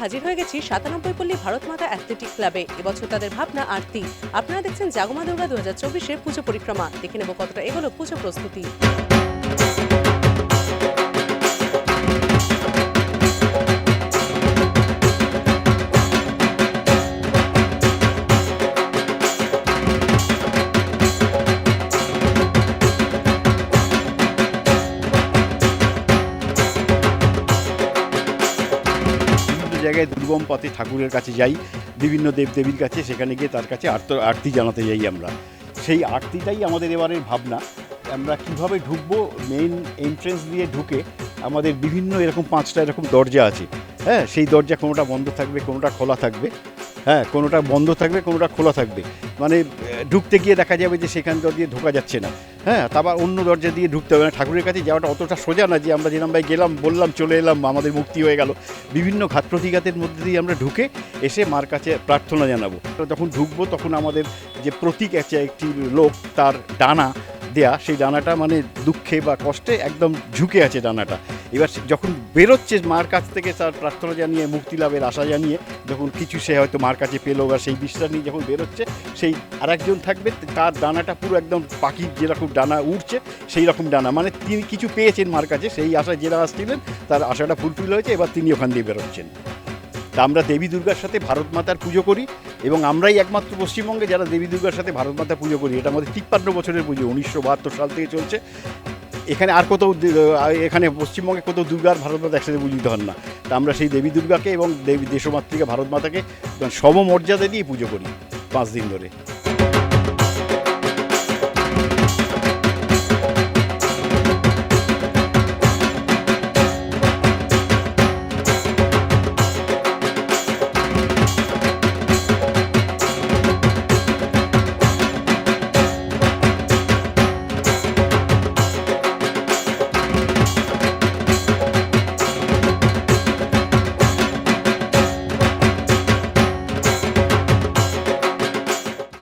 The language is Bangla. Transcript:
হাজির হয়ে গেছি সাতানব্বই পল্লী ভারত মাতা অ্যাথলেটিক ক্লাবে। এবছর তাদের ভাবনা আরতি আপনারা দেখছেন জাগমা দুর্গা দু হাজার চব্বিশের পুজো পরিক্রমা। দেখে নেব কতটা এগোলো পুজো প্রস্তুতি। জায়গায় দুর্গম পথে ঠাকুরের কাছে যাই, বিভিন্ন দেবদেবীর কাছে, সেখানে গিয়ে তার কাছে আর্ত, আরতি জানাতে যাই আমরা। সেই আরতিটাই আমাদের এবারের ভাবনা। আমরা কীভাবে ঢুকবো মেইন এন্ট্রেন্স দিয়ে ঢুকে আমাদের বিভিন্ন এরকম পাঁচটা এরকম দরজা আছে। হ্যাঁ সেই দরজা কোনোটা বন্ধ থাকবে, কোনোটা খোলা থাকবে। হ্যাঁ কোনোটা বন্ধ থাকবে, কোনোটা খোলা থাকবে। মানে ঢুকতে গিয়ে দেখা যাবে যে সেখান দিয়ে ঢোকা যাচ্ছে না। হ্যাঁ তারপর অন্য দরজা দিয়ে ঢুকতে হবে না। ঠাকুরের কাছে যাওয়াটা অতটা সোজা না যে আমরা যেরাম ভাই গেলাম, বললাম, চলে এলাম, আমাদের মুক্তি হয়ে গেল। বিভিন্ন ঘাত প্রতিঘাতের মধ্যে দিয়ে আমরা ঢুকে এসে মার কাছে প্রার্থনা জানাব। যখন ঢুকবো, তখন আমাদের যে প্রতীক আছে, একটি লোক, তার ডানা দেয়া, সেই ডানাটা মানে দুঃখে বা কষ্টে একদম ঝুঁকে আছে ডানাটা। এবার যখন বেরোচ্ছে মার কাছ থেকে তার প্রার্থনা জানিয়ে, মুক্তি লাভের আশা জানিয়ে, যখন কিছু সে হয়তো মার কাছে পেল বা সেই বিশ্বাস নিয়ে যখন বেরোচ্ছে, সেই আরেকজন থাকবে, তার ডানাটা পুরো একদম পাখির যেরকম ডানা উঠছে সেই রকম ডানা। মানে তিনি কিছু পেয়েছেন মার কাছে, সেই আশায় যারা আসছিলেন, তার আশাটা ফুলফিল হয়েছে, এবার তিনি ওখান দিয়ে বেরোচ্ছেন। তা আমরা দেবী দুর্গার সাথে ভারত মাতার পুজো করি, এবং আমরাই একমাত্র পশ্চিমবঙ্গে যারা দেবী দুর্গার সাথে ভারত মাতা পুজো করি। এটা আমাদের তিপ্পান্ন বছরের পুজো, উনিশশো বাহাত্তর সাল থেকে চলছে। এখানে আর কোথাও এখানে পশ্চিমবঙ্গে কোথাও দুর্গা আর ভারত মাতা একসাথে পূজিত হন না। তা আমরা সেই দেবী দুর্গাকে এবং দেবী দেশমাতৃকে, ভারত মাতাকে সমমর্যাদা দিয়ে পুজো করি পাঁচ দিন ধরে।